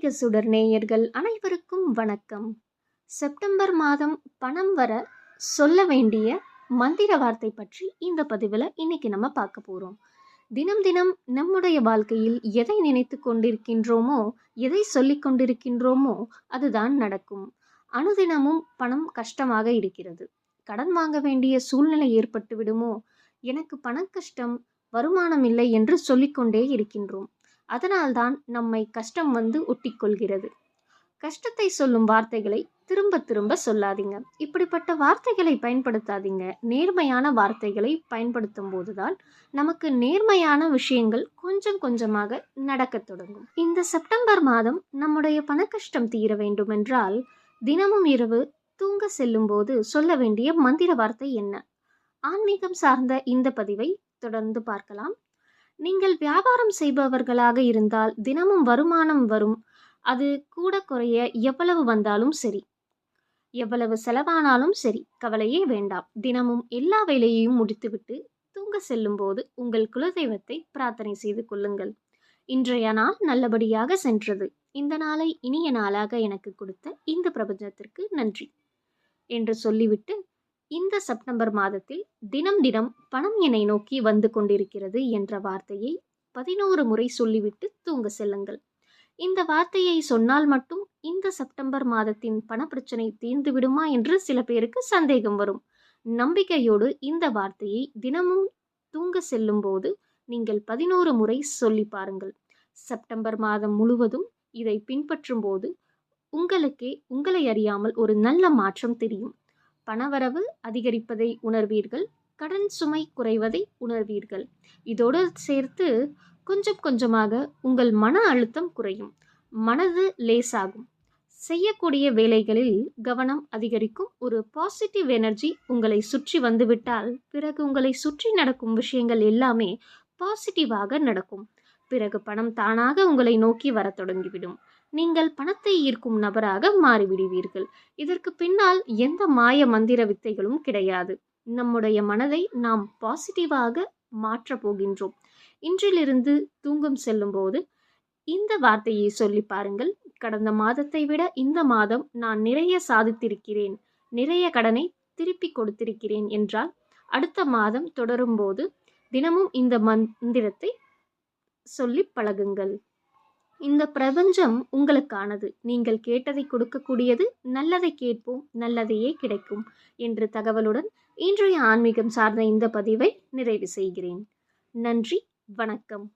சுடர் நேயர்கள் அனைவருக்கும் வணக்கம். செப்டம்பர் மாதம் பணம் வர சொல்ல வேண்டிய மந்திர வார்த்தை பற்றி இந்த பதிவில் இன்னைக்கு நம்ம பார்க்க போகிறோம் தினம் தினம் நம்முடைய வாழ்க்கையில் எதை நினைத்து கொண்டிருக்கின்றோமோ எதை சொல்லி கொண்டிருக்கின்றோமோ அதுதான் நடக்கும். அனுதினமும் பணம் கஷ்டமாக இருக்கிறது. கடன் வாங்க வேண்டிய சூழ்நிலை ஏற்பட்டு விடுமோ? எனக்கு பண கஷ்டம் வருமானம் இல்லை என்று சொல்லிக்கொண்டே இருக்கின்றோம். அதனால்தான் நம்மை கஷ்டம் வந்து ஒட்டிக்கொள்கிறது. கஷ்டத்தை சொல்லும் வார்த்தைகளை திரும்ப திரும்ப சொல்லாதீங்க. இப்படிப்பட்ட வார்த்தைகளை பயன்படுத்தாதீங்க. நேர்மையான வார்த்தைகளை பயன்படுத்தும் போதுதான் நமக்கு நேர்மையான விஷயங்கள் கொஞ்சம் கொஞ்சமாக நடக்கத் தொடங்கும். இந்த செப்டம்பர் மாதம் நம்முடைய பணக்கஷ்டம் தீர வேண்டுமென்றால் தினமும் இரவு தூங்க செல்லும் போது சொல்ல வேண்டிய மந்திர வார்த்தை என்ன? ஆன்மீகம் சார்ந்த இந்த பதிவை தொடர்ந்து பார்க்கலாம். நீங்கள் வியாபாரம் செய்பவர்களாக இருந்தால் தினமும் வருமானம் வரும். அது கூட குறைய எவ்வளவு வந்தாலும் சரி. எவ்வளவு செலவானாலும் சரி கவலையே வேண்டாம். தினமும் எல்லா வேலையையும் முடித்துவிட்டு தூங்க செல்லும் போது உங்கள் குலதெய்வத்தை பிரார்த்தனை செய்து கொள்ளுங்கள். இன்றைய நாள் நல்லபடியாக சென்றது. இந்த நாளை இனிய நாளாக எனக்கு கொடுத்த இந்த பிரபஞ்சத்திற்கு நன்றி. என்று சொல்லிவிட்டு இந்த செப்டம்பர் மாதத்தில் தினம் தினம் பணம் என்னை நோக்கி வந்து கொண்டிருக்கிறது என்ற வார்த்தையை பதினோரு முறை சொல்லிவிட்டு தூங்க செல்லுங்கள். இந்த வார்த்தையை சொன்னால் மட்டும் இந்த செப்டம்பர் மாதத்தின் பணப்பிரச்சனை தீர்ந்து விடுமா என்று சில பேருக்கு சந்தேகம் வரும். நம்பிக்கையோடு இந்த வார்த்தையை தினமும் தூங்க செல்லும் போது நீங்கள் பதினோரு முறை சொல்லி பாருங்கள். செப்டம்பர் மாதம் முழுவதும் இதை பின்பற்றும் போது உங்களுக்கே உங்களை அறியாமல் ஒரு நல்ல மாற்றம் தெரியும். பணவரவு அதிகரிப்பதை உணர்வீர்கள். கடன் சுமை குறைவதை உணர்வீர்கள். இதோடு சேர்த்து கொஞ்சம் கொஞ்சமாக உங்கள் மன அழுத்தம் குறையும். மனது லேசாகும். செய்யக்கூடிய வேலைகளில் கவனம் அதிகரிக்கும். ஒரு பாசிட்டிவ் எனர்ஜி உங்களை சுற்றி வந்துவிட்டால் பிறகு உங்களை சுற்றி நடக்கும் விஷயங்கள் எல்லாமே பாசிட்டிவாக நடக்கும். பிறகு பணம் தானாக உங்களை நோக்கி வர தொடங்கிவிடும். நீங்கள் பணத்தை ஈர்க்கும் நபராக மாறிவிடுவீர்கள். இதற்கு பின்னால் எந்த மாய மந்திர வித்தைகளும் கிடையாது. நம்முடைய மனதை நாம் பாசிட்டிவாக மாற்றப் போகின்றோம். இன்றிலிருந்து தூங்கும் செல்லும்போது இந்த வார்த்தையை சொல்லி பாருங்கள். கடந்த மாதத்தை விட இந்த மாதம் நான் நிறைய சாதித்திருக்கிறேன். நிறைய கடனை திருப்பி கொடுத்திருக்கிறேன் என்றால் அடுத்த மாதம் தொடரும்போது தினமும் இந்த மந்திரத்தை சொல்லி பழகுங்கள். இந்த பிரபஞ்சம் உங்களுக்கானது. நீங்கள் கேட்டதை கொடுக்கக்கூடியது நல்லதை கேட்போம் நல்லதையே கிடைக்கும் என்ற தகவலுடன் இன்றைய ஆன்மீகம் சார்ந்த இந்த பதிவை நிறைவு செய்கிறேன். நன்றி வணக்கம்.